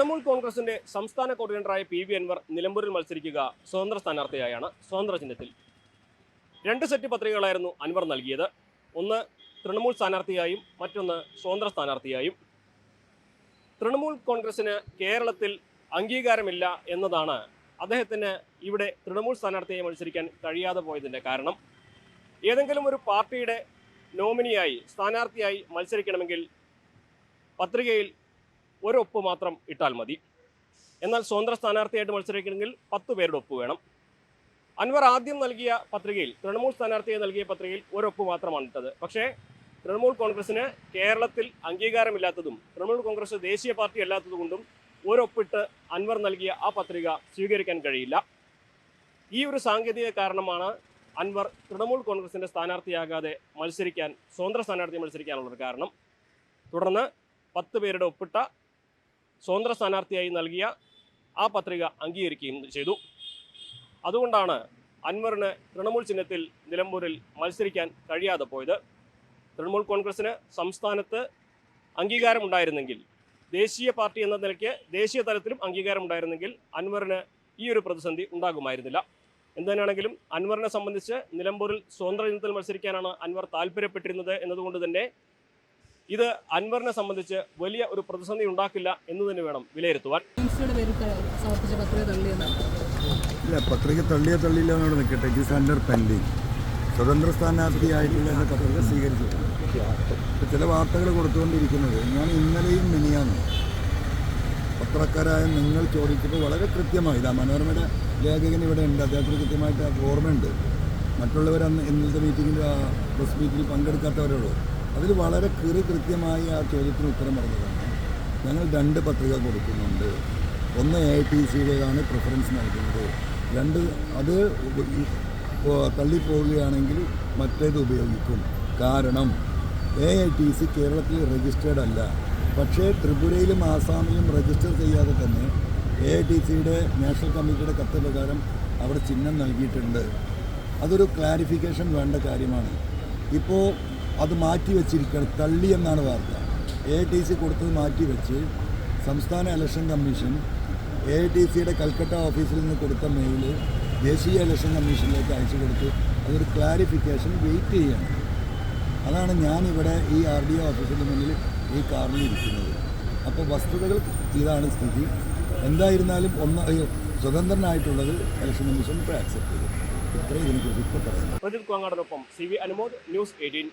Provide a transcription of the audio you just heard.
തൃണമൂൽ കോൺഗ്രസിന്റെ സംസ്ഥാന കോർഡിനേറ്ററായ P V Anwar നിലമ്പൂരിൽ മത്സരിക്കുക സ്വതന്ത്ര സ്ഥാനാർത്ഥിയായാണ്. സ്വതന്ത്ര ചിഹ്നത്തിൽ രണ്ട് സെറ്റ് പത്രികകളായിരുന്നു അൻവർ നൽകിയത്. ഒന്ന് തൃണമൂൽ സ്ഥാനാർത്ഥിയായും മറ്റൊന്ന് സ്വതന്ത്ര സ്ഥാനാർത്ഥിയായും. തൃണമൂൽ കോൺഗ്രസിന് കേരളത്തിൽ അംഗീകാരമില്ല എന്നതാണ് അദ്ദേഹത്തിന് ഇവിടെ തൃണമൂൽ സ്ഥാനാർത്ഥിയായി മത്സരിക്കാൻ കഴിയാതെ പോയതിന്റെ കാരണം. ഏതെങ്കിലും ഒരു പാർട്ടിയുടെ നോമിനിയായി സ്ഥാനാർത്ഥിയായി മത്സരിക്കണമെങ്കിൽ പത്രികയിൽ ഒരൊപ്പ് മാത്രം ഇട്ടാൽ മതി. എന്നാൽ സ്വതന്ത്ര സ്ഥാനാർത്ഥിയായിട്ട് മത്സരിക്കണമെങ്കിൽ പത്ത് പേരുടെ ഒപ്പ് വേണം. അൻവർ ആദ്യം നൽകിയ പത്രികയിൽ തൃണമൂൽ സ്ഥാനാർത്ഥിയായി നൽകിയ പത്രികയിൽ ഒരൊപ്പ് മാത്രമാണ് ഇട്ടത്. പക്ഷേ തൃണമൂൽ കോൺഗ്രസിന് കേരളത്തിൽ അംഗീകാരമില്ലാത്തതും തൃണമൂൽ കോൺഗ്രസ് ദേശീയ പാർട്ടി അല്ലാത്തതുകൊണ്ടും ഒരൊപ്പിട്ട് അൻവർ നൽകിയ ആ പത്രിക സ്വീകരിക്കാൻ കഴിയില്ല. ഈ ഒരു സാങ്കേതിക കാരണമാണ് അൻവർ തൃണമൂൽ കോൺഗ്രസിന്റെ സ്ഥാനാർത്ഥിയാകാതെ മത്സരിക്കാൻ സ്വതന്ത്ര സ്ഥാനാർത്ഥി മത്സരിക്കാനുള്ളൊരു കാരണം. തുടർന്ന് പത്ത് പേരുടെ ഒപ്പിട്ട സ്വതന്ത്ര സ്ഥാനാർത്ഥിയായി നൽകിയ ആ പത്രിക അംഗീകരിക്കുകയും ചെയ്തു. അതുകൊണ്ടാണ് അൻവറിന് തൃണമൂൽ ചിഹ്നത്തിൽ നിലമ്പൂരിൽ മത്സരിക്കാൻ കഴിയാതെ പോയത്. തൃണമൂൽ കോൺഗ്രസിന് സംസ്ഥാനത്ത് അംഗീകാരമുണ്ടായിരുന്നെങ്കിൽ ദേശീയ പാർട്ടി എന്ന നിലയ്ക്ക് ദേശീയ തലത്തിലും അംഗീകാരമുണ്ടായിരുന്നെങ്കിൽ അൻവറിന് ഈ ഒരു പ്രതിസന്ധി ഉണ്ടാകുമായിരുന്നില്ല. എന്തിനാണെങ്കിലും അൻവറിനെ സംബന്ധിച്ച് നിലമ്പൂരിൽ സ്വതന്ത്ര ചിഹ്നത്തിൽ മത്സരിക്കാനാണ് അൻവർ താല്പര്യപ്പെട്ടിരുന്നത് എന്നതുകൊണ്ട് തന്നെ ഇത് അൻവറിനെ സംബന്ധിച്ച് വലിയ ഒരു പ്രതിസന്ധി ഉണ്ടാക്കില്ല എന്ന് തന്നെ വേണം വിലയിരുത്തുവാൻ. ഇല്ല പത്രിക തള്ളിയ തള്ളിയില്ല എന്നോട് നിൽക്കട്ടെ. ഇറ്റ് ഈസ് അണ്ടർ പെൻഡിങ് സ്വതന്ത്ര സ്ഥാനാർത്ഥിയായിട്ടുള്ള എന്റെ പത്രിക സ്വീകരിച്ചു ചില വാർത്തകൾ കൊടുത്തുകൊണ്ടിരിക്കുന്നത് ഞാൻ ഇന്നലെയും മിനിയാണ് പത്രക്കാരായ നിങ്ങൾ ചോദിച്ചപ്പോൾ വളരെ കൃത്യമായി ഇതാ മനോരമയുടെ ലേഖകൻ ഇവിടെ ഉണ്ട്. അദ്ദേഹത്തിന് കൃത്യമായിട്ട് ഓർമ്മയുണ്ട്. മറ്റുള്ളവർ അന്ന് ഇന്നലത്തെ മീറ്റിങ്ങിൽ ആ പ്രസ് മീറ്റിൽ പങ്കെടുക്കാത്തവരുള്ളൂ അതിൽ വളരെ കീറി കൃത്യമായി ആ ചോദ്യത്തിന് ഉത്തരം പറഞ്ഞതാണ്. ഞങ്ങൾ രണ്ട് പത്രിക കൊടുക്കുന്നുണ്ട്. ഒന്ന് എ ഐ ടി സിയുടേതാണ് പ്രിഫറൻസ് നൽകുന്നത്. രണ്ട് അത് തള്ളിപ്പോവുകയാണെങ്കിൽ മറ്റേത് ഉപയോഗിക്കും. കാരണം എ ഐ ടി സി കേരളത്തിൽ രജിസ്റ്റേർഡ് അല്ല. പക്ഷേ ത്രിപുരയിലും ആസാമിലും രജിസ്റ്റർ ചെയ്യാതെ തന്നെ എ ഐ ടി സിയുടെ നാഷണൽ കമ്മിറ്റിയുടെ കത്ത് പ്രകാരം അവിടെ ചിഹ്നം നൽകിയിട്ടുണ്ട്. അതൊരു ക്ലാരിഫിക്കേഷൻ വേണ്ട കാര്യമാണ്. ഇപ്പോൾ അത് മാറ്റി വെച്ചിരിക്കണം തള്ളിയെന്നാണ് വാർത്ത. എ ടി സി കൊടുത്തത് മാറ്റി വെച്ച് സംസ്ഥാന ഇലക്ഷൻ കമ്മീഷൻ എ ടി സിയുടെ കൽക്കട്ട ഓഫീസിൽ നിന്ന് കൊടുത്ത മെയിൽ ദേശീയ ഇലക്ഷൻ കമ്മീഷനിലേക്ക് അയച്ചു കൊടുത്ത്. അതൊരു ക്ലാരിഫിക്കേഷൻ വെയിറ്റ് ചെയ്യണം. അതാണ് ഞാനിവിടെ ഈ ആർ ഡി ഒ ഓഫീസിന്റെ മുന്നിൽ ഈ കാറിൽ ഇരിക്കുന്നത്. അപ്പോൾ വസ്തുതകൾ ഇതാണ് സ്ഥിതി. എന്തായിരുന്നാലും ഒന്ന് സ്വതന്ത്രനായിട്ടുള്ളത് ഇലക്ഷൻ കമ്മീഷൻ ഇപ്പോൾ ആക്സെപ്റ്റ് ചെയ്തു. ഇത്രയും ഇതിനെക്കുറിച്ച് ഇപ്പോൾ പറയുന്നത് Pradeep കോങ്ങാടിനൊപ്പം C V Anumod News Eighteen.